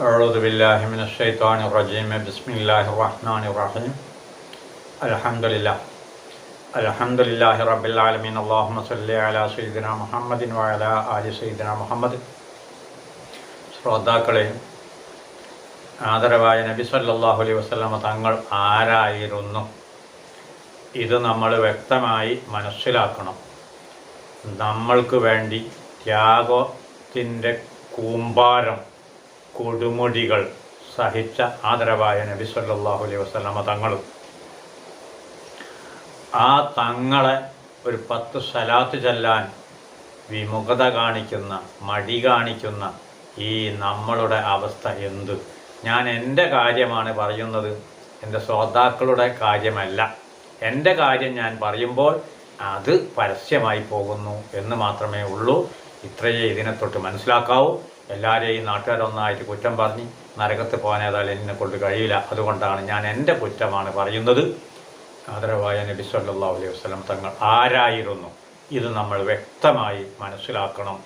أعوذ بالله من الشيطان الرجيم بسم الله الرحمن الرحيم الحمد لله الحمد لله رب العالمين اللهم صل على سيدنا محمد وعلى آل سيدنا محمد ശ്രോതാക്കളെ ആദരവായ നബി സല്ലല്ലാഹു അലൈഹി വസല്ലമ തങ്ങൾ ആരായിരുന്നു ഇത് നമ്മൾ വ്യക്തമായി മനസ്സിലാക്കണം നമ്മൾക്ക് വേണ്ടി ത്യാഗത്തിൻ്റെ കൂമ്പാരം കൊടുമുടികൾ സഹിച്ച ആദരവായ നബി സല്ലല്ലാഹു അലൈഹി വസല്ലമ തങ്ങളും. ആ തങ്ങളെ ഒരു പത്ത് സലാത്ത് ചെല്ലാൻ വിമുഖത കാണിക്കുന്ന മടി കാണിക്കുന്ന ഈ നമ്മളുടെ അവസ്ഥ എന്ത്? ഞാൻ എന്റെ കാര്യമാണ് പറയുന്നത്. എന്റെ ശ്രോതാക്കളുടെ കാര്യമല്ല. എന്റെ കാര്യം ഞാൻ പറയുമ്പോൾ അത് പരസ്യമായി പോകുന്നു എന്ന് മാത്രമേ ഉള്ളൂ. ഇത്രയേ ഇതിനെ തൊട്ട് മനസ്സിലാക്കാവൂ. എല്ലാവരെയും നാട്ടുകാരൊന്നായിട്ട് കുറ്റം പറഞ്ഞ് നരകത്ത് ഏതായാലും എന്നെ കൊണ്ട് കഴിയില്ല. അതുകൊണ്ടാണ് ഞാൻ എന്റെ കുറ്റമാണ് പറയുന്നത്. ആദരവായ നബി സല്ലാ അലൈഹി വസ്ലം തങ്ങൾ ആരായിരുന്നു? ഇത് നമ്മൾ വ്യക്തമായി മനസ്സിലാക്കണം.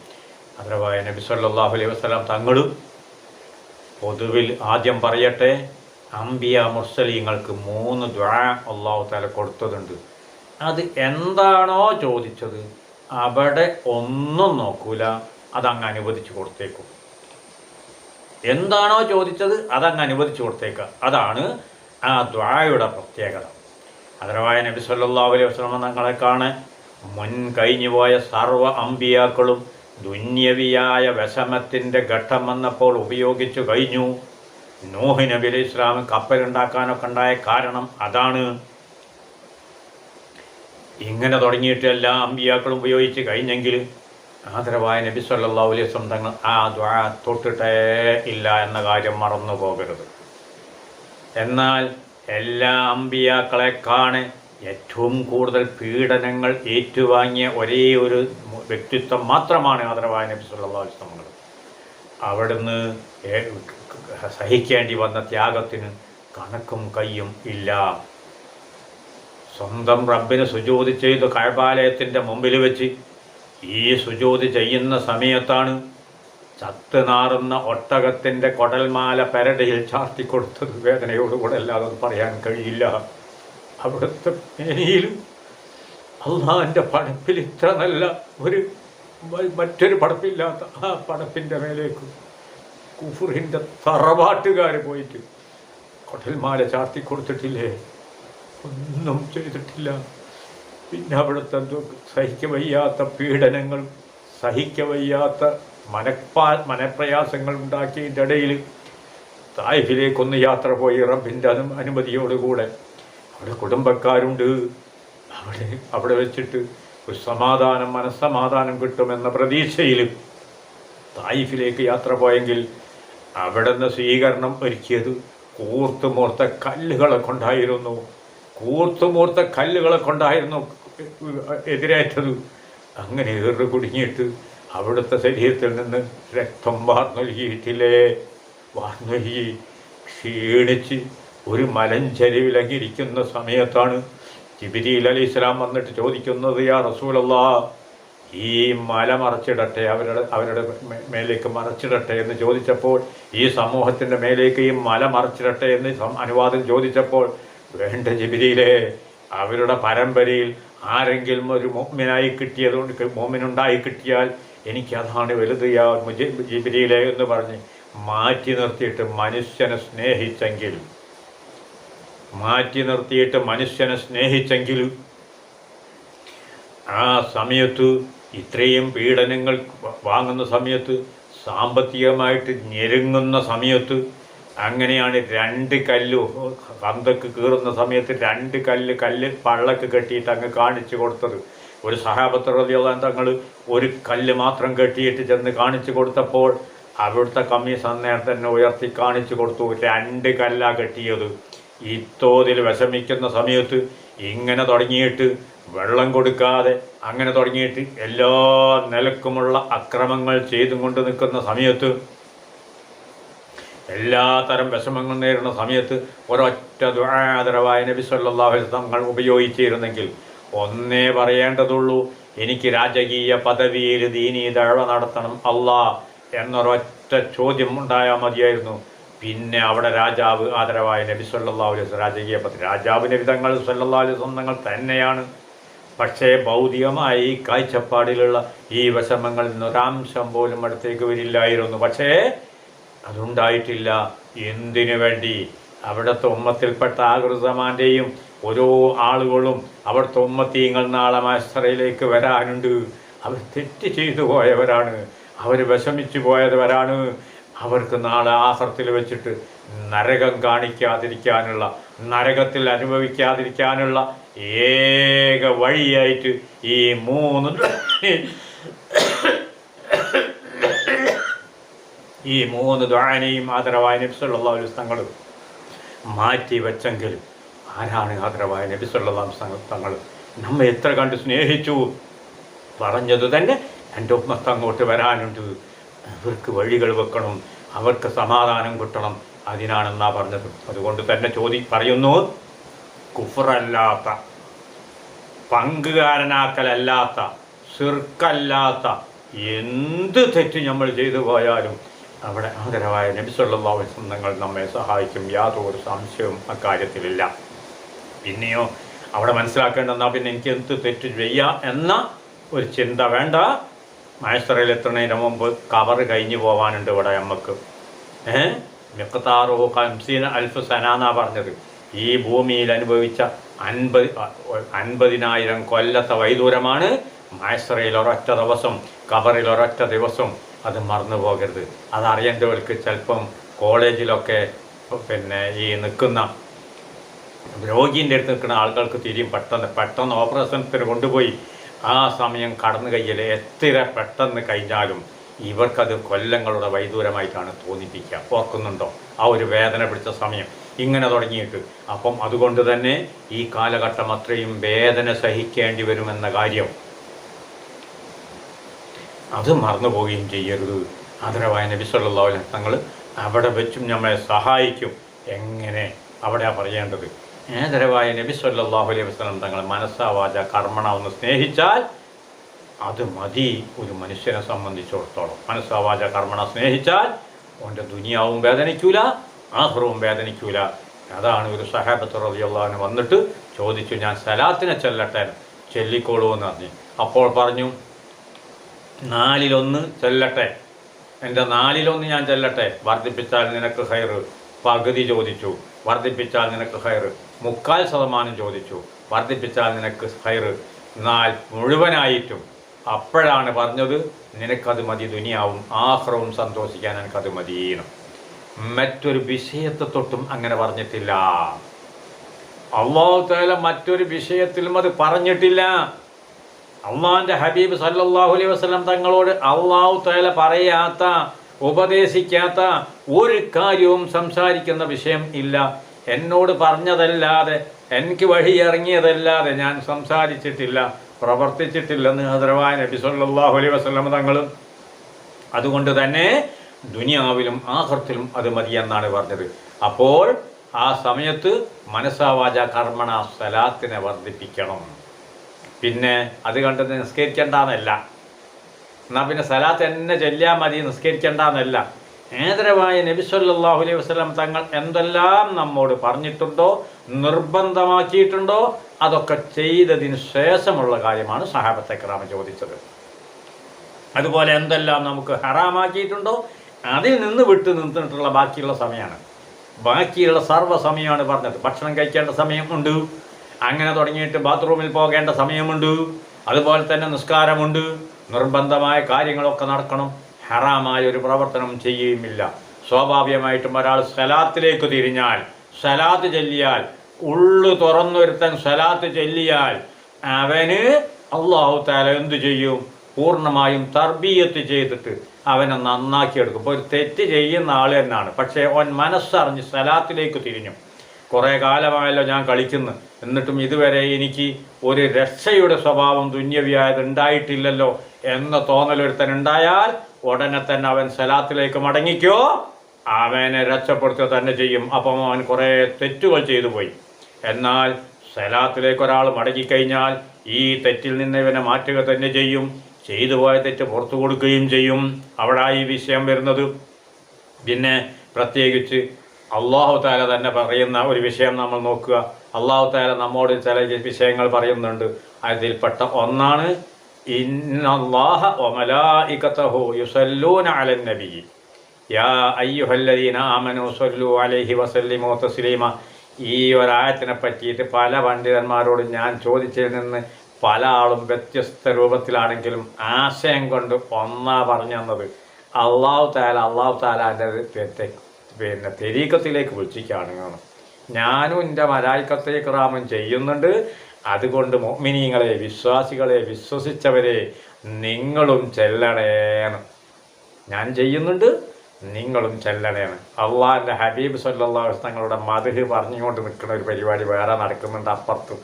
ആദരവായ നബി സല്ലാഹു അലൈഹി വസല്ലം തങ്ങളും പൊതുവിൽ ആദ്യം പറയട്ടെ അംബിയ മുർസലീങ്ങൾക്ക് മൂന്ന് ദ്വാ അള്ളാഹു താല കൊടുത്തതുണ്ട്. അത് എന്താണോ ചോദിച്ചത് അവിടെ ഒന്നും നോക്കൂല. അതങ്ങ് അനുവദിച്ചു കൊടുത്തേക്കും. എന്താണോ ചോദിച്ചത് അതങ്ങ് അനുവദിച്ചു കൊടുത്തേക്കുക അതാണ് ആ ദ്വായുടെ പ്രത്യേകത. അതരവായ നബി സല്ലാ അലൈഹി വസല്ലം തങ്ങളെ കാണാൻ മുൻ കഴിഞ്ഞുപോയ സർവ അമ്പിയാക്കളും ദുന്യവിയായ വിഷമത്തിന്റെ ഘട്ടം വന്നപ്പോൾ ഉപയോഗിച്ചു കഴിഞ്ഞു. നൂഹ് നബി അലൈഹി ഇസ്ലാം കപ്പലുണ്ടാക്കാനൊക്കെ ഉണ്ടായ കാരണം അതാണ്. ഇങ്ങനെ തുടങ്ങിയിട്ട് എല്ലാ അമ്പിയാക്കളും ഉപയോഗിച്ച് കഴിഞ്ഞെങ്കിൽ ആദരവായ നബി സല്ലല്ലാഹു അലൈഹി വസല്ലം തങ്ങൾ ആ ദ്വാ തൊട്ടിട്ടേ ഇല്ല എന്ന കാര്യം മറന്നു പോകരുത്. എന്നാൽ എല്ലാ അമ്പിയാക്കളെ കാണെ ഏറ്റവും കൂടുതൽ പീഡനങ്ങൾ ഏറ്റുവാങ്ങിയ ഒരേ ഒരു വ്യക്തിത്വം മാത്രമാണ് ആദരവായ നബി സല്ലല്ലാഹു അലൈഹി വസല്ലം അവിടുന്ന് സഹിക്കേണ്ടി വന്ന ത്യാഗത്തിന് കണക്കും കയ്യും ഇല്ല. സ്വന്തം റബ്ബിന് സുജോതി ചെയ്ത് കഴപാലയത്തിന്റെ മുമ്പിൽ വെച്ച് ഈ സുജോതി ചെയ്യുന്ന സമയത്താണ് ചത്ത് നാറുന്ന ഒട്ടകത്തിന്റെ കൊടൽമാല പെരടയിൽ ചാർത്തിക്കൊടുത്തത് വേദനയോടുകൂടെ അല്ലാതെ പറയാൻ കഴിയില്ല. അവിടുത്തെ മേനിയിലും അള്ളാഹിന്റെ പടപ്പിൽ ഇത്ര നല്ല ഒരു മറ്റൊരു പടപ്പില്ലാത്ത ആ പടപ്പിന്റെ മേലേക്ക് കുഫുറിന്റെ തറവാട്ടുകാർ പോയിട്ട് കൊടൽമാല ചാർത്തി കൊടുത്തിട്ടില്ലേ ഒന്നും ചെയ്തിട്ടില്ല. പിന്നെ അവിടുത്തെ സഹിക്കവയ്യാത്ത സഹിക്ക വയ്യാത്ത പീഡനങ്ങൾ സഹിക്ക വയ്യാത്ത മനപ്പാ മനപ്രയാസങ്ങൾ ഉണ്ടാക്കിയതിന്റെ ഇടയിൽ തായ്ഫിലേക്കൊന്ന് യാത്ര പോയി റബ്ബിന്റെ അനു അനുമതിയോടുകൂടെ. അവിടെ കുടുംബക്കാരുണ്ട്. അവിടെ അവിടെ വെച്ചിട്ട് ഒരു സമാധാനം മനസ്സമാധാനം കിട്ടുമെന്ന പ്രതീക്ഷയിൽ തായിഫിലേക്ക് യാത്ര പോയെങ്കിൽ അവിടെ നിന്ന് സ്വീകരണം ഒരുക്കിയത് കൂർത്തുമൂർത്ത കല്ലുകളെ കൊണ്ടായിരുന്നു. കൂർത്തുമൂർത്ത കല്ലുകളെ കൊണ്ടായിരുന്നു എതിരേറ്റത്. അങ്ങനെ ഏറ് കുടുങ്ങിയിട്ട് അവിടുത്തെ ശരീരത്തിൽ നിന്ന് രക്തം വാർന്നൊഴുകിയിട്ടില്ലേ വാർന്നൊഴുകി ക്ഷീണിച്ച് ഒരു മലഞ്ചരിവിലങ്ങിരിക്കുന്ന സമയത്താണ് ജിബിരിയിൽ അലി ഇസ്ലാം വന്നിട്ട് ചോദിക്കുന്നത് യാ റസൂലല്ലാ ഈ മല മറച്ചിടട്ടെ അവരുടെ അവരുടെ മേലേക്ക് മറച്ചിടട്ടെ? എന്ന് ചോദിച്ചപ്പോൾ ഈ സമൂഹത്തിന്റെ മേലേക്ക് ഈ മല മറച്ചിടട്ടെ എന്ന് അനുവാദം ചോദിച്ചപ്പോൾ വേണ്ട ജിബിരിയിലെ അവരുടെ പരമ്പരയിൽ ആരെങ്കിലും ഒരു മോമിനായി കിട്ടിയതുകൊണ്ട് മോമിനുണ്ടായി കിട്ടിയാൽ എനിക്കതാണ് വലുത് മുജി- ജിബിരിയിലെ എന്ന് പറഞ്ഞ് മാറ്റി നിർത്തിയിട്ട് മനുഷ്യനെ സ്നേഹിച്ചെങ്കിൽ മാറ്റി നിർത്തിയിട്ട് മനുഷ്യനെ സ്നേഹിച്ചെങ്കിൽ ആ സമയത്ത് ഇത്രയും പീഡനങ്ങൾ വാങ്ങുന്ന സമയത്ത് സാമ്പത്തികമായിട്ട് ഞെരുങ്ങുന്ന സമയത്ത് അങ്ങനെയാണ് രണ്ട് കല്ല് കന്തക്ക് കീറുന്ന സമയത്ത് രണ്ട് കല്ല് കല്ല് പള്ളക്ക് കെട്ടിയിട്ട് അങ്ങ് കാണിച്ചു കൊടുത്തത്. ഒരു റളിയല്ലാഹു തങ്ങൾ ഒരു കല്ല് മാത്രം കെട്ടിയിട്ട് ചെന്ന് കാണിച്ചു കൊടുത്തപ്പോൾ അവിടുത്തെ കമ്മീസ് അന്നേരം തന്നെ ഉയർത്തി കാണിച്ചു കൊടുത്തു. രണ്ട് കല്ലാണ് കെട്ടിയത്. ഈ തോതിൽ വിഷമിക്കുന്ന സമയത്ത് ഇങ്ങനെ തുടങ്ങിയിട്ട് വെള്ളം കൊടുക്കാതെ അങ്ങനെ തുടങ്ങിയിട്ട് എല്ലാ നിലക്കുമുള്ള അക്രമങ്ങൾ ചെയ്തും കൊണ്ട് നിൽക്കുന്ന സമയത്ത് എല്ലാ തരം വിഷമങ്ങൾ നേരിടുന്ന സമയത്ത് ഒരൊറ്റ ദുരാദരവായ നബി അലൈഹി തങ്ങൾ ഉപയോഗിച്ചിരുന്നെങ്കിൽ ഒന്നേ പറയേണ്ടതുള്ളൂ എനിക്ക് രാജകീയ പദവിയിൽ ദീനീ ദഴവ നടത്തണം അല്ലാ എന്നൊരൊറ്റ ചോദ്യം ഉണ്ടായാൽ മതിയായിരുന്നു. പിന്നെ അവിടെ രാജാവ് ആദരവായ നബി സല്ലാ അലൈഹി രാജകീയ പദ രാജാവ് നബിതങ്ങൾ സല്ലാ അലൈഹി സ്വന്തങ്ങൾ തന്നെയാണ്. പക്ഷേ ഭൗതികമായ ഈ കാഴ്ചപ്പാടിലുള്ള ഈ വിഷമങ്ങളിൽ നിന്ന് ഒരംശം പോലും അടുത്തേക്ക് വരില്ലായിരുന്നു. പക്ഷേ അതുണ്ടായിട്ടില്ല. എന്തിനു വേണ്ടി? അവിടുത്തെ ഉമ്മത്തിൽപ്പെട്ട ആകൃതമാന്റെയും ഓരോ ആളുകളും അവിടുത്തെ ഉമ്മത്തീങ്ങൾ നാളെ മാസ്റ്ററയിലേക്ക് വരാനുണ്ട്. അവർ തെറ്റ് ചെയ്തു പോയവരാണ്. അവർ വിഷമിച്ചു പോയവരാണ്. അവർക്ക് നാളെ ആഹർത്തിൽ വെച്ചിട്ട് നരകം കാണിക്കാതിരിക്കാനുള്ള നരകത്തിൽ അനുഭവിക്കാതിരിക്കാനുള്ള ഏക വഴിയായിട്ട് ഈ മൂന്ന് ഈ മൂന്ന് ദ്വാനയും ആദരവായ നബി സല്ലല്ലാഹു അലൈഹി തങ്ങൾ മാറ്റി വെച്ചെങ്കിൽ ആരാണ് ആദരവായ നബി സല്ലല്ലാഹു അലൈഹി തങ്ങൾ? നമ്മെ എത്ര കണ്ട് സ്നേഹിച്ചു? പറഞ്ഞത് തന്നെ എന്റെ ഉമ്മത്ത് അങ്ങോട്ട് വരാനുണ്ട്. അവർക്ക് വഴികൾ വെക്കണം. അവർക്ക് സമാധാനം കിട്ടണം. അതിനാണെന്നാ പറഞ്ഞത്. അതുകൊണ്ട് തന്നെ ചോദി പറയുന്നു കുഫറല്ലാത്ത പങ്കുകാരനാക്കലല്ലാത്ത സിർക്കല്ലാത്ത എന്ത് തെറ്റ് നമ്മൾ ചെയ്തു പോയാലും അവിടെ ആദരവായ നബിസല്ലാ നിങ്ങൾ നമ്മെ സഹായിക്കും. യാതൊരു സംശയവും അക്കാര്യത്തിലില്ല. പിന്നെയോ അവിടെ മനസ്സിലാക്കേണ്ടെന്നാ പിന്നെ എനിക്ക് എന്ത് തെറ്റ് ചെയ്യാം എന്ന ഒരു ചിന്ത വേണ്ട. മഹേശ്വരയിൽ എത്തുന്നതിന് മുമ്പ് കവർ കഴിഞ്ഞു പോവാനുണ്ട് ഇവിടെ നമുക്ക് ഏഹ് മിക്കത്താറോ ഹംസീന അൽഫ് സനാന്നാ പറഞ്ഞത്. ഈ ഭൂമിയിൽ അനുഭവിച്ച അൻപത് അൻപതിനായിരം കൊല്ലത്തെ വൈദൂരമാണ് മഹേശ്വരയിൽ ഒരൊറ്റ ദിവസം കബറിൽ ഒരൊറ്റ ദിവസം അത് മറന്നു പോകരുത്. അതറിയേണ്ടവർക്ക് ചിലപ്പം കോളേജിലൊക്കെ പിന്നെ ഈ നിൽക്കുന്ന രോഗീന്റെ അടുത്ത് നിൽക്കുന്ന ആളുകൾക്ക് തിരിയും പെട്ടെന്ന് പെട്ടെന്ന് ഓപ്പറേഷനത്തിന് കൊണ്ടുപോയി ആ സമയം കടന്നു കയ്യിൽ എത്ര പെട്ടെന്ന് കഴിഞ്ഞാലും ഇവർക്കത് കൊല്ലങ്ങളുടെ വൈദൂരമായിട്ടാണ് തോന്നിപ്പിക്കുക. ഓർക്കുന്നുണ്ടോ? ആ ഒരു വേദന പിടിച്ച സമയം ഇങ്ങനെ തുടങ്ങിയിട്ട്. അപ്പം അതുകൊണ്ട് തന്നെ ഈ കാലഘട്ടം അത്രയും വേദന സഹിക്കേണ്ടി വരുമെന്ന കാര്യം അത് മറന്നു പോവുകയും ചെയ്യരുത്. ആദരവായ നബി സല്ലല്ലാഹു അലൈഹി തങ്ങൾ അവിടെ വെച്ചും നമ്മളെ സഹായിക്കും. എങ്ങനെ? അവിടെയാണ് പറയേണ്ടത്. ആദരവായ നബി സല്ലല്ലാഹു അലൈഹി വസല്ലം തങ്ങൾ മനസ്സാവാച കർമ്മണ ഒന്ന് സ്നേഹിച്ചാൽ അത് മതി ഒരു മനുഷ്യനെ സംബന്ധിച്ചിടത്തോളം. മനസ്സാവാച കർമ്മണ സ്നേഹിച്ചാൽ അവന്റെ ദുനിയാവും വേദനിക്കൂല ആഹ്റവും വേദനിക്കൂല. അതാണ് ഒരു സഹാബത്ത് റളിയല്ലാഹു വന്നിട്ട് ചോദിച്ചു ഞാൻ സലാത്തിനെ ചെല്ലട്ടെ? ചെല്ലിക്കോളൂ എന്ന് പറഞ്ഞു. അപ്പോൾ പറഞ്ഞു നാലിലൊന്ന് ചെല്ലട്ടെ. എന്റെ നാലിലൊന്ന് ഞാൻ ചെല്ലട്ടെ. വർദ്ധിപ്പിച്ചാൽ നിനക്ക് ഹൈറ് പകുതി ചോദിച്ചു. വർദ്ധിപ്പിച്ചാൽ നിനക്ക് ഹൈറ് മുക്കാൽ ശതമാനം ചോദിച്ചു. വർദ്ധിപ്പിച്ചാൽ നിനക്ക് ഹൈറ് എന്നാൽ മുഴുവനായിട്ടും അപ്പോഴാണ് പറഞ്ഞത് നിനക്കത് മതി ദുനിയാവും. ആഹ്റവും സന്തോഷിക്കാൻ എനിക്കത് മതിയെന്ന് മറ്റൊരു വിഷയത്തെ തൊട്ടും അങ്ങനെ പറഞ്ഞിട്ടില്ല. അള്ളാഹു തേല മറ്റൊരു വിഷയത്തിലും അത് പറഞ്ഞിട്ടില്ല. അള്ളാഹിന്റെ ഹബീബ് സല്ലല്ലാഹു അലൈഹി വസല്ലം തങ്ങളോട് അള്ളാഹു തആല പറയാത്ത ഉപദേശിക്കാത്ത ഒരു കാര്യവും സംസാരിക്കുന്ന വിഷയം ഇല്ല. എന്നോട് പറഞ്ഞതല്ലാതെ എനിക്ക് വഴി ഇറങ്ങിയതല്ലാതെ ഞാൻ സംസാരിച്ചിട്ടില്ല പ്രവർത്തിച്ചിട്ടില്ലെന്ന് ഹദർവായ നബി സല്ലാഹു അലൈഹി വസ്ലം തങ്ങളും. അതുകൊണ്ട് തന്നെ ദുനിയാവിലും ആഹൃത്തിലും അത് മതിയെന്നാണ് പറഞ്ഞത്. അപ്പോൾ ആ സമയത്ത് മനസ്സാവാച കർമ്മണ സലാത്തിനെ വർദ്ധിപ്പിക്കണം. പിന്നെ അത് കണ്ട് നിസ്കരിക്കേണ്ടെന്നല്ല. എന്നാൽ പിന്നെ സലാത്ത് എന്നെ ചൊല്ലിയാൽ മതി നിസ്കരിക്കേണ്ടെന്നല്ല. ഏതരമായ നബി സല്ലല്ലാഹു അലൈഹി വസല്ലം തങ്ങൾ എന്തെല്ലാം നമ്മോട് പറഞ്ഞിട്ടുണ്ടോ നിർബന്ധമാക്കിയിട്ടുണ്ടോ അതൊക്കെ ചെയ്തതിന് ശേഷമുള്ള കാര്യമാണ് സഹാബത്തെ ക്രാമ ചോദിച്ചത്. അതുപോലെ എന്തെല്ലാം നമുക്ക് ഹറാമാക്കിയിട്ടുണ്ടോ അതിൽ നിന്ന് വിട്ടു നിന്നിട്ടുള്ള ബാക്കിയുള്ള സമയമാണ്. ബാക്കിയുള്ള സർവ സമയമാണ് പറഞ്ഞത്. ഭക്ഷണം കഴിക്കേണ്ട സമയമുണ്ട് അങ്ങനെ തുടങ്ങിയിട്ട് ബാത്റൂമിൽ പോകേണ്ട സമയമുണ്ട്. അതുപോലെ തന്നെ നിസ്കാരമുണ്ട്. നിർബന്ധമായ കാര്യങ്ങളൊക്കെ നടക്കണം. ഹറാമായ ഒരു പ്രവർത്തനം ചെയ്യുകയുമില്ല. സ്വാഭാവികമായിട്ടും ഒരാൾ സലാത്തിലേക്ക് തിരിഞ്ഞാൽ സലാത്ത് ചൊല്ലിയാൽ ഉള്ളു തുറന്നൊരുത്തൻ സലാത്ത് ചൊല്ലിയാൽ അവന് അള്ളാഹു താല എന്തു ചെയ്യും? പൂർണമായും തർബീയത്ത് ചെയ്തിട്ട് അവനെ നന്നാക്കിയെടുക്കും ഇപ്പോൾ ഒരു തെറ്റ് ചെയ്യുന്ന ആൾ തന്നെയാണ്. പക്ഷേ അവൻ മനസ്സറിഞ്ഞ് സലാത്തിലേക്ക് തിരിഞ്ഞു. കുറേ കാലമായല്ലോ ഞാൻ കളിക്കുന്നു. എന്നിട്ടും ഇതുവരെ എനിക്ക് ഒരു രക്ഷയുടെ സ്വഭാവം തുന്യവിയായത് ഉണ്ടായിട്ടില്ലല്ലോ എന്ന തോന്നലൊരുത്തൻ ഉണ്ടായാൽ ഉടനെ തന്നെ അവൻ സലാത്തിലേക്ക് മടങ്ങിക്കോ. അവനെ രക്ഷപ്പെടുത്തുക തന്നെ ചെയ്യും. അപ്പം അവൻ കുറേ തെറ്റുകൾ ചെയ്തു പോയി. എന്നാൽ സലാത്തിലേക്ക് ഒരാൾ മടങ്ങിക്കഴിഞ്ഞാൽ ഈ തെറ്റിൽ നിന്ന് ഇവനെ മാറ്റുക തന്നെ ചെയ്യും. ചെയ്തു പോയ തെറ്റ് പുറത്തു കൊടുക്കുകയും ചെയ്യും. അവിടെ ഈ വിഷയം വരുന്നത്. പിന്നെ പ്രത്യേകിച്ച് അള്ളാഹു താല തന്നെ പറയുന്ന ഒരു വിഷയം നമ്മൾ നോക്കുക. അള്ളാഹു താല നമ്മോട് ചില വിഷയങ്ങൾ പറയുന്നുണ്ട്. അതിൽപ്പെട്ട ഒന്നാണ് ഇന്നല്ലാഹ യുസല്ലൂന യാ അലൈഹി തസ്ലീമ. ഈ ഒരായത്തിനെ പറ്റിയിട്ട് പല പണ്ഡിതന്മാരോട് ഞാൻ ചോദിച്ചതിൽ നിന്ന് പല ആളും വ്യത്യസ്ത രൂപത്തിലാണെങ്കിലും ആശയം കൊണ്ട് ഒന്നാ പറഞ്ഞു തന്നത്. അള്ളാഹു താല അള്ളാഹു താലാന്റെ പിന്നെ തെരീക്കത്തിലേക്ക് വിളിച്ചിരിക്കുകയാണ്. ഞാനും എന്റെ മലായിക്കത്തെ റാമം ചെയ്യുന്നുണ്ട്. അതുകൊണ്ട് മോമിനിയങ്ങളെ വിശ്വാസികളെ വിശ്വസിച്ചവരെ നിങ്ങളും ചെല്ലണേന്ന്. ഞാൻ ചെയ്യുന്നുണ്ട് നിങ്ങളും ചെല്ലണേന്ന്. അള്ളാഹിന്റെ ഹബീബ് സല്ലാസ് തങ്ങളുടെ മധുഹ് പറഞ്ഞുകൊണ്ട് നിൽക്കുന്ന ഒരു പരിപാടി വേറെ നടക്കുന്നുണ്ട് അപ്പുറത്തും.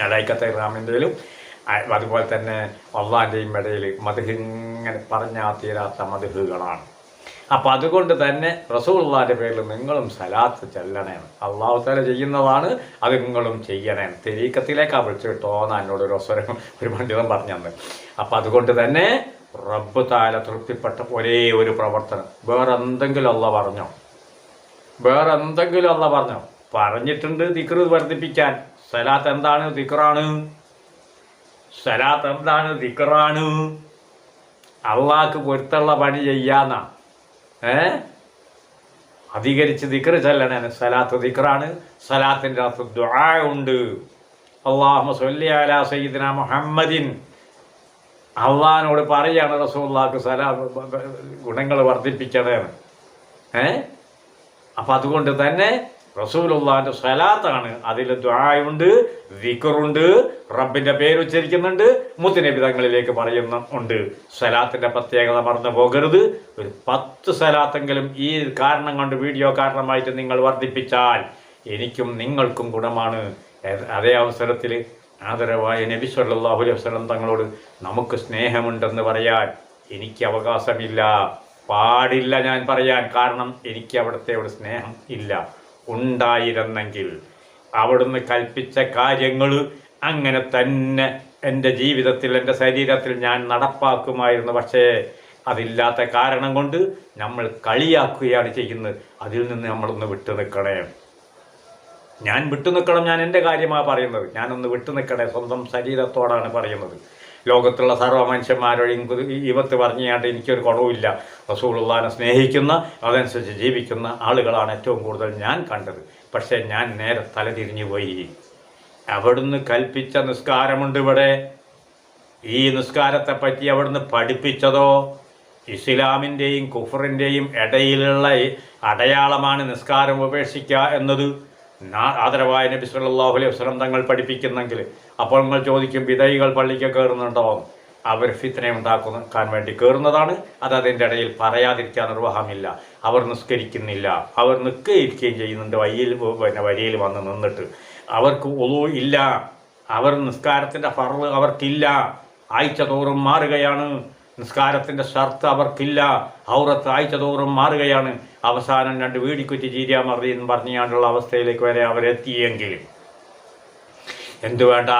മലായിക്കത്തെ റാമിന്റെയിലും അതുപോലെ തന്നെ അള്ളാഹിന്റെയും ഇടയിൽ മധുഹ് ഇങ്ങനെ പറഞ്ഞാൽ തീരാത്ത മധുഹുകളാണ് അപ്പം അതുകൊണ്ട് തന്നെ റസൂള്ളാന്റെ പേരിൽ നിങ്ങളും സലാത്ത് ചെല്ലണേ അള്ളാഹു തല ചെയ്യുന്നതാണ് അത് നിങ്ങളും ചെയ്യണേ തെരീക്കത്തിലേക്കാണ് വിളിച്ചു കിട്ടുമോന്ന് എന്നോട് ഒരു അവസരം ഒരു പണ്ഡിതൻ പറഞ്ഞു തന്നെ. അപ്പം അതുകൊണ്ട് തന്നെ റബ്ബ് താല തൃപ്തിപ്പെട്ട ഒരേ ഒരു പ്രവർത്തനം. വേറെ എന്തെങ്കിലും അല്ല പറഞ്ഞോ? വേറെ എന്തെങ്കിലും അല്ല പറഞ്ഞോ? പറഞ്ഞിട്ടുണ്ട് ദിക്റ് വർദ്ധിപ്പിക്കാൻ. സലാത്ത് എന്താണ് ദിക്റാണ്? സലാത്ത് എന്താണ് ദിക്റാണ്? അള്ളാഹ്ക്ക് പൊരുത്തുള്ള പണി ചെയ്യാന്നാ. ഏ? അധികരിച്ച് ദിക്റ് ചെല്ലണേ സലാത്ത് ദിക്റാണ്. സലാത്തിന്റെ അകത്ത് ദുആ ഉണ്ട്. അള്ളാഹു സൊല്ലി അലാ സയ്യിദിന മുഹമ്മദിൻ. അള്ളഹാനോട് പറയാണ് റസൂള്ളാക്ക് സലാ ഗുണങ്ങൾ വർദ്ധിപ്പിക്കണേന്ന്. ഏ? അപ്പം അതുകൊണ്ട് തന്നെ റസൂലുള്ളാന്റെ സ്വലാത്താണ്. അതിൽ ദ്വായുണ്ട് വിക്കറുണ്ട് റബ്ബിന്റെ പേര് ഉച്ചരിക്കുന്നുണ്ട് മുത്തുനബിതങ്ങളിലേക്ക് പറയുന്ന ഉണ്ട്. സ്വലാത്തിന്റെ പ്രത്യേകത മറന്നു പോകരുത്. ഒരു പത്ത് സ്വലാത്തെങ്കിലും ഈ കാരണം കൊണ്ട് വീഡിയോ കാരണമായിട്ട് നിങ്ങൾ വർദ്ധിപ്പിച്ചാൽ എനിക്കും നിങ്ങൾക്കും ഗുണമാണ്. അതേ അവസരത്തിൽ ആദരവായ നബി സല്ലാഹു അലൈഹി തങ്ങളോട് നമുക്ക് സ്നേഹമുണ്ടെന്ന് പറയാൻ എനിക്ക് അവകാശമില്ല. പാടില്ല ഞാൻ പറയാൻ. കാരണം എനിക്ക് അവിടുത്തെ ഒരു സ്നേഹം ഇല്ല. ഉണ്ടായിരുന്നെങ്കിൽ അവിടുന്ന് കൽപ്പിച്ച കാര്യങ്ങൾ അങ്ങനെ തന്നെ എന്റെ ജീവിതത്തിൽ എന്റെ ശരീരത്തിൽ ഞാൻ നടപ്പാക്കുമായിരുന്നു. പക്ഷേ അതില്ലാത്ത കാരണം കൊണ്ട് നമ്മൾ കളിയാക്കുകയാണ് ചെയ്യുന്നത്. അതിൽ നിന്ന് നമ്മളൊന്ന് വിട്ടു നിൽക്കണേ. ഞാൻ വിട്ടു നിൽക്കണം ഞാൻ എന്റെ കാര്യമാണ് പറയുന്നത്. ഞാനൊന്ന് വിട്ടു നിൽക്കണേ. സ്വന്തം ശരീരത്തോടാണ് പറയുന്നത്. ലോകത്തുള്ള സർവ മനുഷ്യന്മാരോടും ഇവത്ത് പറഞ്ഞുകൊണ്ട് എനിക്കൊരു കുറവില്ല റസൂളുള്ളാനെ സ്നേഹിക്കുന്ന അതനുസരിച്ച് ജീവിക്കുന്ന ആളുകളാണ് ഏറ്റവും കൂടുതൽ ഞാൻ കണ്ടത്. പക്ഷേ ഞാൻ നേരെ തലതിരിഞ്ഞു പോയി. അവിടുന്ന് കൽപ്പിച്ച നിസ്കാരമുണ്ട് ഇവിടെ. ഈ നിസ്കാരത്തെ പറ്റി അവിടുന്ന് പഠിപ്പിച്ചതോ ഇസ്ലാമിന്റെയും കുഫറിന്റെയും ഇടയിലുള്ള അടയാളമാണ് നിസ്കാരം ഉപേക്ഷിക്കുക എന്നത്. ആദരവായ നബി സല്ലല്ലാഹു അലൈഹി വസല്ലം തങ്ങൾ പഠിപ്പിക്കുന്നെങ്കിൽ അപ്പോൾ നിങ്ങൾ ചോദിക്കും വിധൈകൾ പള്ളിക്ക് കയറുന്നുണ്ടോ? അവർ ഫിത്തനെ ഉണ്ടാക്കാൻ വേണ്ടി കയറുന്നതാണ്. അത് അതിന്റെ ഇടയിൽ പറയാതിരിക്കാൻ നിർവാഹമില്ല. അവർ നിസ്കരിക്കുന്നില്ല. അവർ നിൽക്കുകയിരിക്കുകയും ചെയ്യുന്നുണ്ട്. വയ്യിൽ പിന്നെ വരിയിൽ വന്ന് നിന്നിട്ട്. അവർക്ക് ഒളു ഇല്ല. അവർ നിസ്കാരത്തിന്റെ ഫറവ് അവർക്കില്ല. ആഴ്ച തോറും മാറുകയാണ്. നിസ്കാരത്തിന്റെ ഷർത്ത് അവർക്കില്ല. ഔറത്ത് ആഴ്ച തോറും മാറുകയാണ്. അവസാനം രണ്ട് വീടിക്കുറ്റി ചീരിയാ മറി എന്ന് പറഞ്ഞുകൊണ്ടുള്ള അവസ്ഥയിലേക്ക് വരെ അവരെത്തിയെങ്കിൽ എന്തു വേണ്ട?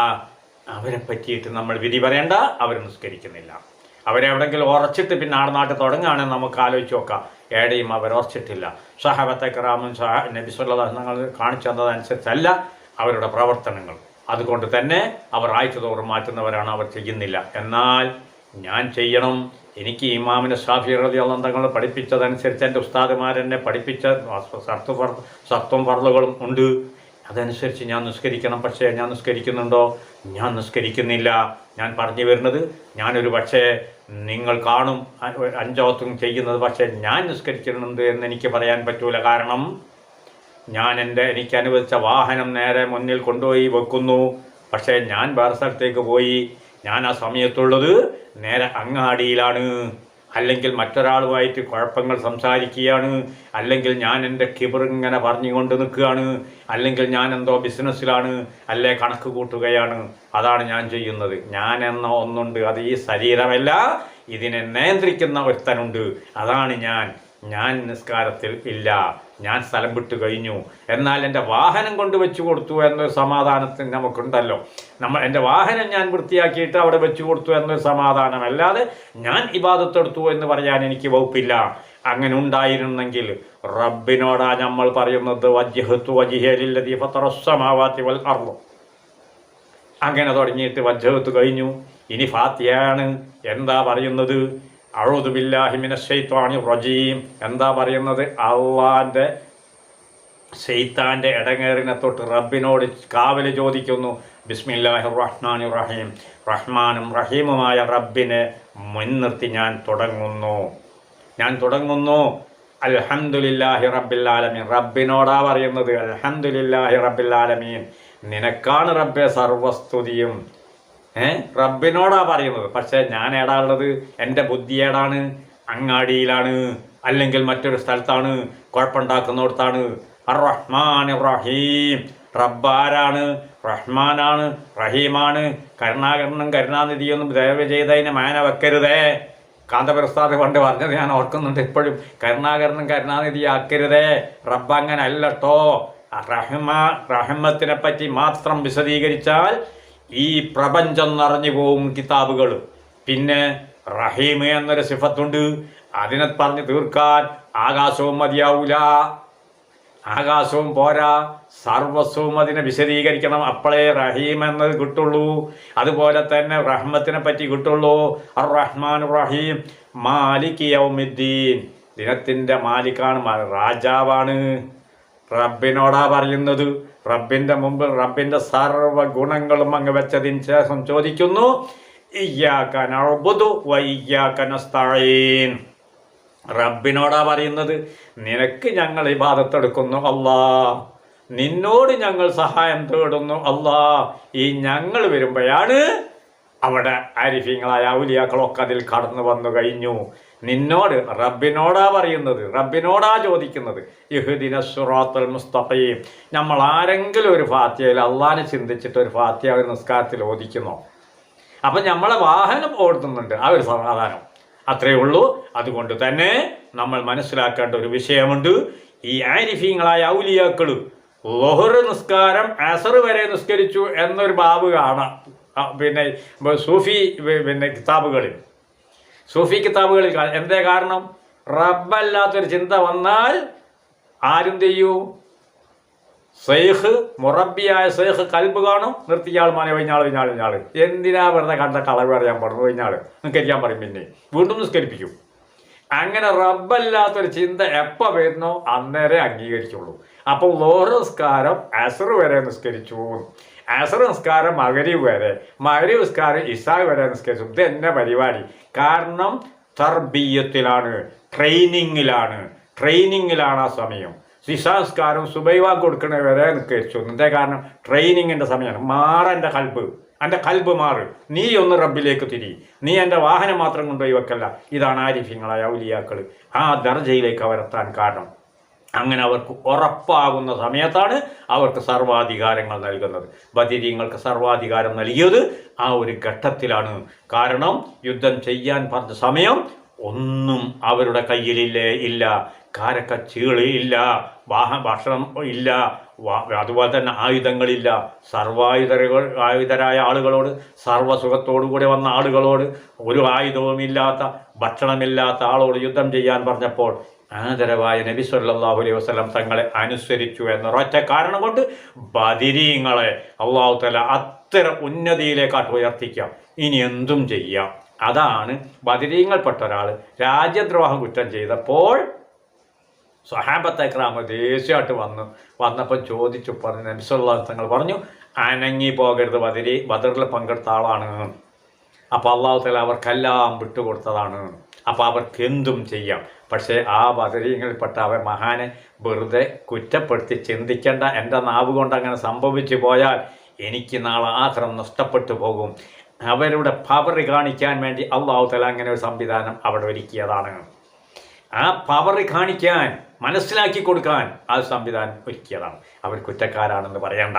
അവരെ പറ്റിയിട്ട് നമ്മൾ വിധി പറയേണ്ട. അവർ നിസ്കരിക്കുന്നില്ല. അവരെവിടെങ്കിലും ഉറച്ചിട്ട് പിന്നെ ആടനാട്ട് തുടങ്ങുകയാണെങ്കിൽ നമുക്ക് ആലോചിച്ച് നോക്കാം. ഏടെയും അവർ ഉറച്ചിട്ടില്ല. സഹബത്തെ കറാമും സഹ നബിസ്വല്ലാ ഞങ്ങൾ കാണിച്ചു തന്നതനുസരിച്ചല്ല അവരുടെ പ്രവർത്തനങ്ങൾ. അതുകൊണ്ട് തന്നെ അവർ ആഴ്ച തോറും മാറ്റുന്നവരാണ് അവർ ചെയ്യുന്നില്ല. എന്നാൽ ഞാൻ ചെയ്യണം. എനിക്ക് ഇമാമിനെ ഷാഫി റതി അള്ളന്തങ്ങൾ പഠിപ്പിച്ചതനുസരിച്ച് എന്റെ ഉസ്താദുമാരെന്നെ പഠിപ്പിച്ച സത്വ സത്വം പറലുകളും ഉണ്ട്. അതനുസരിച്ച് ഞാൻ നിസ്കരിക്കണം. പക്ഷേ ഞാൻ നിസ്കരിക്കുന്നുണ്ടോ? ഞാൻ നിസ്കരിക്കുന്നില്ല. ഞാൻ പറഞ്ഞു വരുന്നത് ഞാനൊരു പക്ഷേ നിങ്ങൾ കാണും അഞ്ചോത്തും ചെയ്യുന്നത് പക്ഷേ ഞാൻ നിസ്കരിക്കുന്നുണ്ട് എന്ന് എനിക്ക് പറയാൻ പറ്റൂല. കാരണം ഞാൻ എന്റെ എനിക്ക് അനുവദിച്ച വാഹനം നേരെ മുന്നിൽ കൊണ്ടുപോയി വെക്കുന്നു. പക്ഷേ ഞാൻ വേറെ സ്ഥലത്തേക്ക് പോയി. ഞാൻ ആ സമയത്തുള്ളത് നേരെ അങ്ങാടിയിലാണ്. അല്ലെങ്കിൽ മറ്റൊരാളുമായിട്ട് കുഴപ്പങ്ങൾ സംസാരിക്കുകയാണ്. അല്ലെങ്കിൽ ഞാൻ എന്റെ കിബർ ഇങ്ങനെ പറഞ്ഞുകൊണ്ട് നിൽക്കുകയാണ്. അല്ലെങ്കിൽ ഞാൻ എന്തോ ബിസിനസ്സിലാണ് അല്ലെ കണക്ക് കൂട്ടുകയാണ്. അതാണ് ഞാൻ ചെയ്യുന്നത്. ഞാൻ എന്ന ഒന്നുണ്ട്. അത് ഈ ശരീരമല്ല. ഇതിനെ നിയന്ത്രിക്കുന്ന ഒരുത്തനുണ്ട്. അതാണ് ഞാൻ. ഞാൻ നിസ്കാരത്തിൽ ഇല്ല. ഞാൻ സ്ഥലം വിട്ട് കഴിഞ്ഞു. എന്നാൽ എന്റെ വാഹനം കൊണ്ട് വെച്ചു കൊടുത്തു എന്നൊരു സമാധാനത്തിന് നമുക്കുണ്ടല്ലോ. നമ്മൾ എന്റെ വാഹനം ഞാൻ വൃത്തിയാക്കിയിട്ട് അവിടെ വെച്ചു കൊടുത്തു എന്നൊരു സമാധാനം. അല്ലാതെ ഞാൻ ഇബാദത്തെടുത്തു എന്ന് പറയാൻ എനിക്ക് വകുപ്പില്ല. അങ്ങനെ ഉണ്ടായിരുന്നെങ്കിൽ റബ്ബിനോടാ നമ്മൾ പറയുന്നത് വജ്ഹത്തു വജിഹലില്ലതി ഫത്തറസ്സമാവാത്തി വൽ അർളു അങ്ങനെ തുടങ്ങിയിട്ട് വജ്ജഹത്ത് കഴിഞ്ഞു. ഇനി ഫാത്തിയാണ് എന്താ പറയുന്നത്? അഴുതുബില്ലാഹിമിന ഷെയ്ത്വാണി റജീം. എന്താ പറയുന്നത്? അള്ളാന്റെ ഷെയ്ത്താന്റെ ഇടങ്ങേറിനെ തൊട്ട് റബ്ബിനോട് കാവൽ ചോദിക്കുന്നു. ബിസ്മില്ലാഹി റഹ്മാൻ റഹീം റഹ്മാനും റഹീമുമായ റബ്ബിനെ മുൻനിർത്തി ഞാൻ തുടങ്ങുന്നു. ഞാൻ തുടങ്ങുന്നു. അൽഹംദുലില്ലാഹി റബ്ബില്ലാലമീൻ റബ്ബിനോടാ പറയുന്നത്? അൽഹംദുലില്ലാഹി റബ്ബില്ലാലമീൻ നിനക്കാണ് റബ്ബെ സർവസ്തുതിയും. ഏ? റബ്ബിനോടാ പറയുന്നത്. പക്ഷെ ഞാൻ ഏടാ ഉള്ളത് എന്റെ ബുദ്ധി ഏടാണ്. അങ്ങാടിയിലാണ്. അല്ലെങ്കിൽ മറ്റൊരു സ്ഥലത്താണ്. കുഴപ്പമുണ്ടാക്കുന്നിടത്താണ്. റഹ്മാൻ റഹീം റബ്ബാരാണ് റഹ്മാനാണ്. റഹീമാണ്. കരുണാകരണം കരുണാനിധിയൊന്നും ദയവ് ചെയ്തതിനെ മാന വെക്കരുതേ. കാന്തപുരസ്താദ് പണ്ട് പറഞ്ഞത് ഞാൻ ഓർക്കുന്നുണ്ട് ഇപ്പോഴും. കരുണാകരണം കരുണാനിധി ആക്കരുതേ റബ്ബ് അങ്ങനെ അല്ലട്ടോ റഹ്മ റഹ്മത്തിനെ പറ്റി മാത്രം വിശദീകരിച്ചാൽ ഈ പ്രപഞ്ചം നിറഞ്ഞു പോവും കിതാബുകൾ പിന്നെ റഹീം എന്നൊരു സിഫത്തുണ്ട്. അതിനെ പറഞ്ഞു തീർക്കാൻ ആകാശവും മതിയാവൂല. ആകാശവും പോരാ. സർവസ്വവും അതിനെ വിശദീകരിക്കണം. അപ്പോഴേ റഹീം എന്നത് കിട്ടുള്ളൂ. അതുപോലെ തന്നെ റഹ്മത്തിനെ പറ്റി കിട്ടുള്ളൂ. അർ റഹ്മാൻ റഹീം മാലിക് യൗമിദ്ദീൻ. ദിനത്തിന്റെ മാലിക്കാണ് രാജാവാണ്. റബ്ബിനോടാ പറയുന്നത്. റബ്ബിന്റെ മുമ്പ് റബ്ബിന്റെ സർവ ഗുണങ്ങളും അങ്ങ് വെച്ചതിന് ശേഷം ചോദിക്കുന്നു റബ്ബിനോടാ പറയുന്നത് നിനക്ക് ഞങ്ങൾ ഇബാദത്തെടുക്കുന്നു അല്ലാ. നിന്നോട് ഞങ്ങൾ സഹായം തേടുന്നു അല്ലാ. ഈ ഞങ്ങൾ വരുമ്പോഴാണ് അവിടെ അരിഫിങ്ങളായ ഔലിയാക്കളൊക്കെ അതിൽ കടന്നു വന്നു കഴിഞ്ഞു. നിന്നോട് റബ്ബിനോടാ പറയുന്നത് റബ്ബിനോടാ ചോദിക്കുന്നത്. ഇഹുദിന സുറാത്തുൽ മുസ്തഫയും നമ്മൾ ആരെങ്കിലും ഒരു ഫാത്തിയയിൽ അള്ളാനെ ചിന്തിച്ചിട്ട് ഒരു ഫാത്തിയ ഒരു നിസ്കാരത്തിൽ ഓദിക്കുന്നു അപ്പം നമ്മളെ വാഹനം ഓടുന്നുണ്ട് ആ ഒരു സമാധാനം. അത്രയേ ഉള്ളൂ. അതുകൊണ്ട് തന്നെ നമ്മൾ മനസ്സിലാക്കേണ്ട ഒരു വിഷയമുണ്ട്. ഈ ആരിഫീങ്ങളായ ഔലിയാക്കൾ ലൊഹർ നിസ്കാരം അസർ വരെ നിസ്കരിച്ചു എന്നൊരു ബാബ് കാണാം. പിന്നെ സൂഫി പിന്നെ കിതാബുകളിൽ. സൂഫി കിതാബുകളിൽ എന്തേ കാരണം? റബ്ബല്ലാത്തൊരു ചിന്ത വന്നാൽ ആരും ചെയ്യൂ? സൈഹ് മുറബിയായ സൈഹ് കൽബ് കാണും. നിർത്തിയാൾ മാനേ വൈഞ്ഞാൾ വിഞ്ഞാൾ വിഞ്ഞാൾ എന്തിനാ വെറുതെ കണ്ട കളവ് അറിയാൻ പറഞ്ഞു വൈഞ്ഞാൾ നിസ്കരിക്കാൻ പറയും പിന്നെ. വീണ്ടും നിസ്കരിപ്പിക്കും. അങ്ങനെ റബ്ബല്ലാത്തൊരു ചിന്ത എപ്പോൾ വരുന്നോ? അന്നേരെ അംഗീകരിച്ചുള്ളൂ. അപ്പോൾ ഓരോ നിസ്കാരം അസർ വരെ നിസ്കരിച്ചു. അസർ മകരി വരെ. മകരി നിസ്കാരം ഇസാ വരെ നിസ്കരിച്ചു. ഇത് എന്നെ പരിപാടി. കാരണം തർബീയത്തിലാണ് ട്രെയിനിങ്ങിലാണ് ട്രെയിനിങ്ങിലാണ് ആ സമയം. ശിശാസ്കാരം സുബൈവ കൊടുക്കണ വരെ നിൽക്കിച്ചു എന്താ കാരണം? ട്രെയിനിങ്ങിന്റെ സമയമാണ്. മാറെന്റെ കൽബ്. എന്റെ കൽബ് മാറ്. നീ ഒന്ന് റബ്ബിലേക്ക് തിരി. നീ എന്റെ വാഹനം മാത്രം കൊണ്ടുപോയി വെക്കല്ല. ഇതാണ് ആരിഫ്യങ്ങളായ ഔലിയാക്കൾ ആ ദർജയിലേക്ക് അവരെത്താൻ കാരണം. അങ്ങനെ അവർക്ക് ഉറപ്പാകുന്ന സമയത്താണ് അവർക്ക് സർവാധികാരങ്ങൾ നൽകുന്നത്. ബദിരീങ്ങൾക്ക് സർവാധികാരം നൽകിയത് ആ ഒരു ഘട്ടത്തിലാണ്. കാരണം യുദ്ധം ചെയ്യാൻ പറഞ്ഞ സമയം ഒന്നും അവരുടെ കയ്യിലില്ലേ ഇല്ല. കാരക്കച്ചീളി ഇല്ല വാഹ ഭക്ഷണം ഇല്ല അതുപോലെ തന്നെ ആയുധങ്ങളില്ല. സർവായുധകൾ ആയുധരായ ആളുകളോട് സർവസുഖത്തോടുകൂടി വന്ന ആളുകളോട് ഒരു ആയുധവുമില്ലാത്ത ഭക്ഷണമില്ലാത്ത ആളോട് യുദ്ധം ചെയ്യാൻ പറഞ്ഞപ്പോൾ ആദരവായ നബി സല്ലാഹു അലൈഹി വസല്ലം തങ്ങളെ അനുസരിച്ചു എന്നൊരൊറ്റ കാരണം കൊണ്ട് ബദിരീങ്ങളെ അള്ളാഹു തല അത്ര ഉന്നതിയിലേക്കാട്ട് ഉയർത്തിക്കാം ഇനി എന്തും ചെയ്യാം. അതാണ് ബദിരീങ്ങൾപ്പെട്ട ഒരാൾ രാജ്യദ്രോഹ കുറ്റം ചെയ്തപ്പോൾ സ്വഹാബത്ത് ക്രാമ ദേശീയമായിട്ട് വന്നു വന്നപ്പോൾ ചോദിച്ചു പറഞ്ഞു നബിസുള്ള തങ്ങൾ പറഞ്ഞു അനങ്ങി പോകരുത് ബദിരി ബദറിൽ പങ്കെടുത്ത ആളാണ്. അപ്പോൾ അള്ളാഹു തല അവർക്കെല്ലാം വിട്ടുകൊടുത്തതാണ്. അപ്പോൾ അവർക്ക് എന്തും ചെയ്യാം. പക്ഷേ ആ വതരീങ്ങളിൽപ്പെട്ട അവൻ മഹാനെ വെറുതെ കുറ്റപ്പെടുത്തി ചിന്തിക്കേണ്ട. എന്റെ നാവ് കൊണ്ട് അങ്ങനെ സംഭവിച്ചു പോയാൽ എനിക്ക് നാളെ ആഹ്റം നഷ്ടപ്പെട്ടു പോകും. അവരുടെ പവർ കാണിക്കാൻ വേണ്ടി അള്ളാഹു തല അങ്ങനെ ഒരു സംവിധാനം അവിടെ ഒരുക്കിയതാണ്. ആ പവർ കാണിക്കാൻ മനസ്സിലാക്കി കൊടുക്കാൻ ആ സംവിധാനം ഒരുക്കിയതാണ്. അവർ കുറ്റക്കാരാണെന്ന് പറയണ്ട.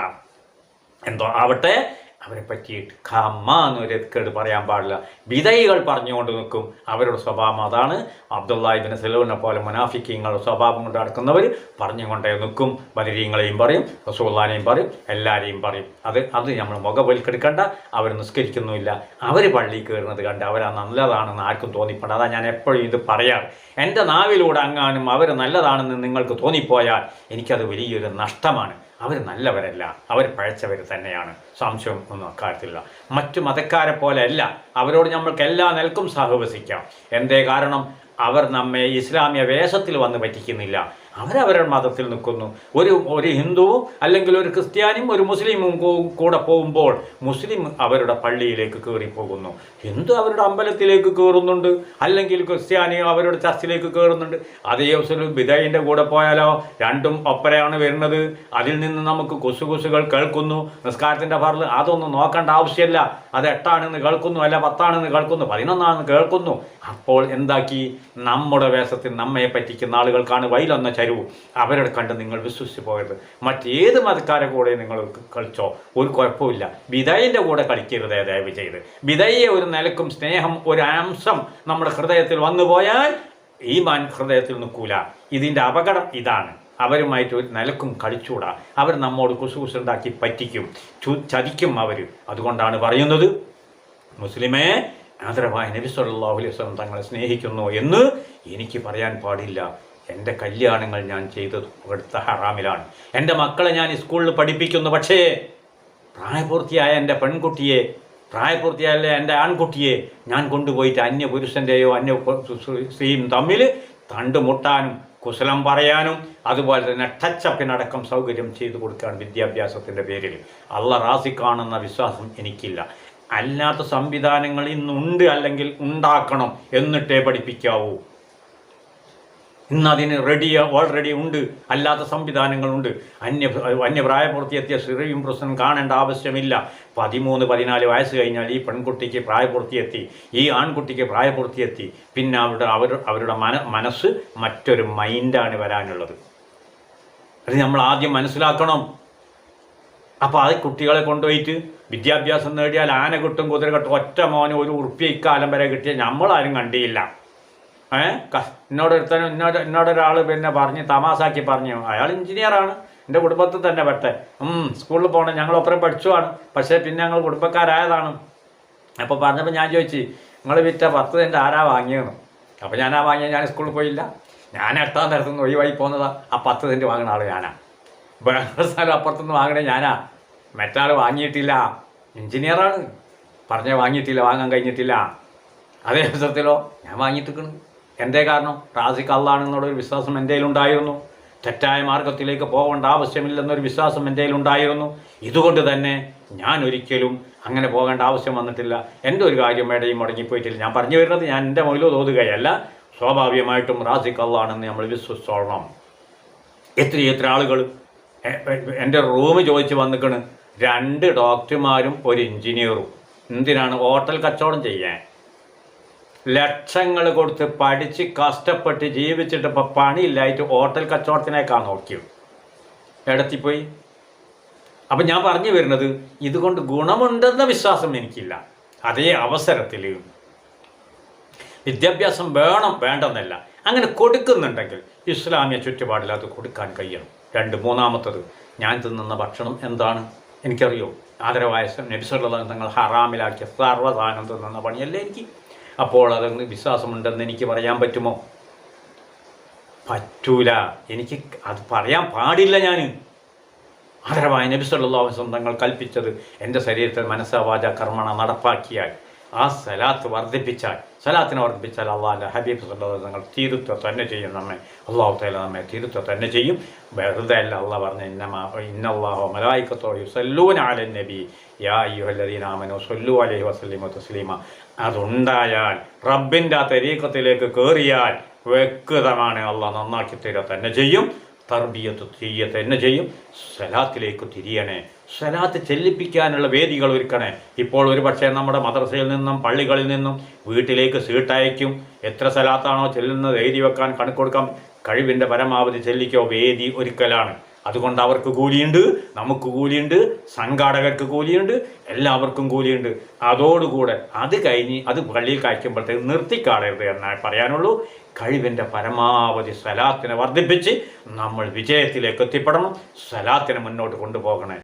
എന്തോ ആവട്ടെ അവരെ പറ്റിയിട്ട് ഖമ്മ എന്നൊരു കേട് പറയാൻ പാടില്ല. വിധൈകൾ പറഞ്ഞുകൊണ്ട് നിൽക്കും. അവരുടെ സ്വഭാവം അതാണ്. അബ്ദുല്ലാഹിബിന് സെലൂനെ പോലെ മുനാഫിക്കിങ്ങളുടെ സ്വഭാവം കൊണ്ട് നടക്കുന്നവർ പറഞ്ഞുകൊണ്ടേ നിൽക്കും. ബദരീങ്ങളെയും പറയും റസൂള്ളാനെയും പറയും എല്ലാവരെയും പറയും. അത് അത് നമ്മൾ മുഖവൽക്കെടുക്കേണ്ട അവർ നിസ്കരിക്കുന്നുമില്ല. അവർ പള്ളി കയറുന്നത് കണ്ട് അവരാ നല്ലതാണെന്ന് ആർക്കും തോന്നിപ്പോണ്ട. അതാ ഞാൻ എപ്പോഴും ഇത് പറയാറ്. എന്റെ നാവിലൂടെ അങ്ങാനും അവർ നല്ലതാണെന്ന് നിങ്ങൾക്ക് തോന്നിപ്പോയാൽ എനിക്കത് വലിയൊരു നഷ്ടമാണ്. അവർ നല്ലവരല്ല അവർ പഴച്ചവർ തന്നെയാണ്. സംശയം ഒന്നും അക്കാര്യത്തില്ല മറ്റു മതക്കാരെ പോലെയല്ല അവരോട് നമ്മൾക്ക് എല്ലാ നിലക്കും സഹവസിക്കാം. എന്തേ കാരണം? അവർ നമ്മെ ഇസ്ലാമിക വേഷത്തിൽ വന്ന് പറ്റിക്കുന്നില്ല. അവരവരുടെ മതത്തിൽ നിൽക്കുന്നു. ഒരു ഒരു ഹിന്ദുവും അല്ലെങ്കിൽ ഒരു ക്രിസ്ത്യാനിയും ഒരു മുസ്ലിമും കൂടെ പോകുമ്പോൾ മുസ്ലിം അവരുടെ പള്ളിയിലേക്ക് കയറി പോകുന്നു ഹിന്ദു അവരുടെ അമ്പലത്തിലേക്ക് കയറുന്നുണ്ട്. അല്ലെങ്കിൽ ക്രിസ്ത്യാനി അവരുടെ ചർച്ചിലേക്ക് കയറുന്നുണ്ട്. അതേ അവസരം ബിദൈന്റെ കൂടെ പോയാലോ? രണ്ടും ഒപ്പരയാണ് വരുന്നത്. അതിൽ നിന്ന് നമുക്ക് കുസുകുസുകൾ കേൾക്കുന്നു. നിസ്കാരത്തിന്റെ പറൽ അതൊന്നും നോക്കേണ്ട ആവശ്യമില്ല. അത് എട്ടാണെന്ന് കേൾക്കുന്നു അല്ല പത്താണെന്ന് കേൾക്കുന്നു. പതിനൊന്നാണെന്ന് കേൾക്കുന്നു. അപ്പോൾ എന്താക്കി? നമ്മുടെ വേഷത്തിൽ നമ്മെ പറ്റിക്കുന്ന ആളുകൾക്കാണ് വൈലൊന്ന ചരിവ് അവരുടെ കണ്ട് നിങ്ങൾ വിശ്വസിച്ച് പോകരുത്. മറ്റേത് മതക്കാരെ കൂടെ നിങ്ങൾ കളിച്ചോ. ഒരു കുഴപ്പമില്ല വിധയന്റെ കൂടെ കളിക്കരുത് ദയവ് ചെയ്ത്. വിധയെ ഒരു നിലക്കും സ്നേഹം ഒരു അംശം നമ്മുടെ ഹൃദയത്തിൽ വന്നു പോയാൽ ഈ മാൻ ഹൃദയത്തിൽ നിൽക്കൂല. ഇതിന്റെ അപകടം ഇതാണ്. അവരുമായിട്ട് ഒരു നിലക്കും കളിച്ചൂടാ. അവർ നമ്മോട് കുസുകുസുണ്ടാക്കി പറ്റിക്കും. ചതിക്കും അവർ അതുകൊണ്ടാണ് പറയുന്നത് മുസ്ലിമേ ആദരവായ നബി സല്ലല്ലാഹു അലൈഹി വസല്ലം തങ്ങളെ സ്നേഹിക്കുന്നു എന്ന് എനിക്ക് പറയാൻ പാടില്ല. എന്റെ കല്യാണങ്ങൾ ഞാൻ ചെയ്തത് എടുത്ത ഹറാമിലാണ്. എന്റെ മക്കളെ ഞാൻ സ്കൂളിൽ പഠിപ്പിക്കുന്നു. പക്ഷേ പ്രായപൂർത്തിയായ എന്റെ പെൺകുട്ടിയെ പ്രായപൂർത്തിയായ എന്റെ ആൺകുട്ടിയെ ഞാൻ കൊണ്ടുപോയിട്ട് അന്യ പുരുഷന്റെയോ അന്യ സ്ത്രീയും തമ്മിൽ തണ്ടുമുട്ടാനും കുശലം പറയാനും അതുപോലെ തന്നെ ടച്ചപ്പിനടക്കം സൗകര്യം ചെയ്തു കൊടുക്കാൻ വിദ്യാഭ്യാസത്തിന്റെ പേരിൽ അള്ള റാസി കാണുന്ന വിശ്വാസം എനിക്കില്ല. അല്ലാത്ത സംവിധാനങ്ങൾ ഇന്നുണ്ട് അല്ലെങ്കിൽ ഉണ്ടാക്കണം എന്നിട്ടേ പഠിപ്പിക്കാവൂ. ഇന്ന് അതിന് റെഡി ഓൾറെഡി ഉണ്ട്. അല്ലാത്ത സംവിധാനങ്ങളുണ്ട്. അന്യ അന്യപ്രായപൂർത്തിയെത്തിയ സ്ത്രീയും പുരുഷനും കാണേണ്ട ആവശ്യമില്ല. പതിമൂന്ന് പതിനാല് വയസ്സ് കഴിഞ്ഞാൽ ഈ പെൺകുട്ടിക്ക് പ്രായപൂർത്തിയെത്തി. ഈ ആൺകുട്ടിക്ക് പ്രായപൂർത്തിയെത്തി. പിന്നെ അവരുടെ അവർ അവരുടെ മന മനസ്സ് മറ്റൊരു മൈൻഡാണ് വരാനുള്ളത്. അത് നമ്മൾ ആദ്യം മനസ്സിലാക്കണം. അപ്പോൾ അത് കുട്ടികളെ കൊണ്ടുപോയിട്ട് വിദ്യാഭ്യാസം നേടിയാൽ ആന കിട്ടും കുതിര കിട്ടും ഒറ്റ മോന് ഒരു ഉറുപ്പ്യ ഇക്കാലം വരെ കിട്ടിയാൽ നമ്മളാരും കണ്ടിയില്ല എന്നോട് ഒരുത്തനും എന്നോട് എന്നോടൊരാൾ പിന്നെ പറഞ്ഞ് തമാസാക്കി പറഞ്ഞു. അയാൾ എഞ്ചിനീയറാണ് എന്റെ കുടുംബത്തിൽ തന്നെ പെട്ടെ. സ്കൂളിൽ പോകണം ഞങ്ങൾ ഒപ്പരം പഠിച്ചുവാണ്. പക്ഷേ പിന്നെ ഞങ്ങൾ കുടുംബക്കാരായതാണ്. അപ്പോൾ പറഞ്ഞപ്പോൾ ഞാൻ ചോദിച്ചു നിങ്ങൾ വിറ്റ പത്ത് സെന്റ് ആരാ വാങ്ങിയെന്ന്? അപ്പോൾ ഞാൻ ആ വാങ്ങിയ. ഞാൻ സ്കൂളിൽ പോയില്ല. ഞാൻ എട്ടാം തരത്തിൽ നിന്ന് ഒഴിവായി പോകുന്നതാണ് ആ പത്ത് സെന്റ് വാങ്ങുന്ന ആൾ ഞാനാ. വേറെ സ്ഥലം അപ്പുറത്തുനിന്ന് വാങ്ങണേ ഞാനാ. മറ്റാൾ വാങ്ങിയിട്ടില്ല. എഞ്ചിനീയറാണ് പറഞ്ഞ വാങ്ങിയിട്ടില്ല. വാങ്ങാൻ കഴിഞ്ഞിട്ടില്ല. അതേ അവസരത്തിലോ ഞാൻ വാങ്ങിയിട്ടിരിക്കണ്. എന്തേ കാരണം? റാസിക്ക് അള്ളാണെന്നുള്ളൊരു വിശ്വാസം എന്റെ ഉണ്ടായിരുന്നു തെറ്റായ മാർഗത്തിലേക്ക് പോകേണ്ട ആവശ്യമില്ലെന്നൊരു വിശ്വാസം എന്റെ ഉണ്ടായിരുന്നു ഇതുകൊണ്ട് തന്നെ ഞാൻ ഒരിക്കലും അങ്ങനെ പോകേണ്ട ആവശ്യം വന്നിട്ടില്ല. എന്റെ ഒരു കാര്യം മേടയും മുടങ്ങിപ്പോയിട്ടില്ല. ഞാൻ പറഞ്ഞു വരുന്നത് ഞാൻ എന്റെ മുകളിൽ തോതുകയല്ല. സ്വാഭാവികമായിട്ടും റാസിക്ക് അള്ളാണെന്ന് നമ്മൾ വിശ്വസിച്ചോളണം. എത്ര എത്ര ആളുകൾ എന്റെ റൂം ചോദിച്ച് വന്നിക്കണ്. രണ്ട് ഡോക്ടർമാരും ഒരു എഞ്ചിനീയറും. എന്തിനാണ് ഹോട്ടൽ കച്ചവടം ചെയ്യാൻ? ലക്ഷങ്ങൾ കൊടുത്ത് പഠിച്ച് കഷ്ടപ്പെട്ട് ജീവിച്ചിട്ട് ഇപ്പം പണിയില്ലായിട്ട് ഹോട്ടൽ കച്ചവടത്തിനേക്കാണ് നോക്കിയത് എടത്തിപ്പോയി. അപ്പം ഞാൻ പറഞ്ഞു വരുന്നത് ഇതുകൊണ്ട് ഗുണമുണ്ടെന്ന വിശ്വാസം എനിക്കില്ല. അതേ അവസരത്തിൽ വിദ്യാഭ്യാസം വേണം വേണ്ടെന്നല്ല. അങ്ങനെ കൊടുക്കുന്നുണ്ടെങ്കിൽ ഇസ്ലാമിയ ചുറ്റുപാടിൽ അത് കൊടുക്കാൻ കഴിയണം. രണ്ട് മൂന്നാമത്തത് ഞാൻ തിന്നുന്ന ഭക്ഷണം എന്താണ്? എനിക്കറിയോ? ആദരവായ നബിസുള്ള തങ്ങൾ ഹറാമിലാക്കിയ സർവദാനം തിന്നുന്ന പണിയല്ലേ എനിക്ക്? അപ്പോൾ അതൊന്ന് വിശ്വാസമുണ്ടെന്ന് എനിക്ക് പറയാൻ പറ്റുമോ? പറ്റൂല. എനിക്ക് അത് പറയാൻ പാടില്ല ഞാൻ ആദരവായ നബി സല്ലല്ലാഹു തങ്ങൾ കൽപ്പിച്ചത് എന്റെ ശരീരത്തിൽ മനസ്സാവാച കർമ്മണ നടപ്പാക്കിയാൽ. ആ സലാത്ത് വർദ്ധിപ്പിച്ചാൽ സലാത്തിനെ വർദ്ധിപ്പിച്ചാൽ അള്ളാഹിന്റെ ഹബീബ് തങ്ങൾ തീരുത്വം തന്നെ ചെയ്യും നമ്മെ. അള്ളാഹു തല നമ്മെ തീരുത്വം തന്നെ ചെയ്യും. വെറുതെ അല്ല അള്ളാഹ് പറഞ്ഞ ഇന്നമാ ഇന്നല്ലാഹു മലായിക്കത്തോ യുസല്ലൂൻ ആലൻ നബി. യാ അയ്യുഹല്ലദീന സൊല്ലു അലഹി വസല്ലിമ തസ്ലീമ. അതുണ്ടായാൽ റബ്ബിന്റെ ആ തെരീക്കത്തിലേക്ക് കയറിയാൽ വ്യക്തമാണ് അള്ളാഹ് നന്നാക്കി തരിക തന്നെ ചെയ്യും. തർബിയത്ത് തീയ തന്നെ ചെയ്യും. സലാത്തിലേക്ക് തിരിയണേ. സലാത്ത് ചെല്ലിപ്പിക്കാനുള്ള വേദികൾ ഒരുക്കണേ. ഇപ്പോൾ ഒരു പക്ഷേ നമ്മുടെ മദ്രസയിൽ നിന്നും പള്ളികളിൽ നിന്നും വീട്ടിലേക്ക് സീട്ടയക്കും. എത്ര സലാത്താണോ ചെല്ലുന്നത് എഴുതി വെക്കാൻ കണക്ക് കൊടുക്കാം കഴിവിന്റെ പരമാവധി ചെല്ലിക്കോ വേദി ഒരുക്കലാണ്. അതുകൊണ്ട് അവർക്ക് കൂലിയുണ്ട് നമുക്ക് കൂലിയുണ്ട് സംഘാടകർക്ക് കൂലിയുണ്ട് എല്ലാവർക്കും കൂലിയുണ്ട്. അതോടുകൂടെ അത് കഴിഞ്ഞ് അത് പള്ളിയിൽ കഴിക്കുമ്പോഴത്തേക്ക് നിർത്തിക്കാളരുത് എന്നാണ് പറയാനുള്ളൂ. കഴിവിന്റെ പരമാവധി സ്വലാത്തിനെ വർദ്ധിപ്പിച്ച് നമ്മൾ വിജയത്തിലേക്ക് എത്തിപ്പെടണം. സ്വലാത്തിനെ മുന്നോട്ട് കൊണ്ടുപോകണേ.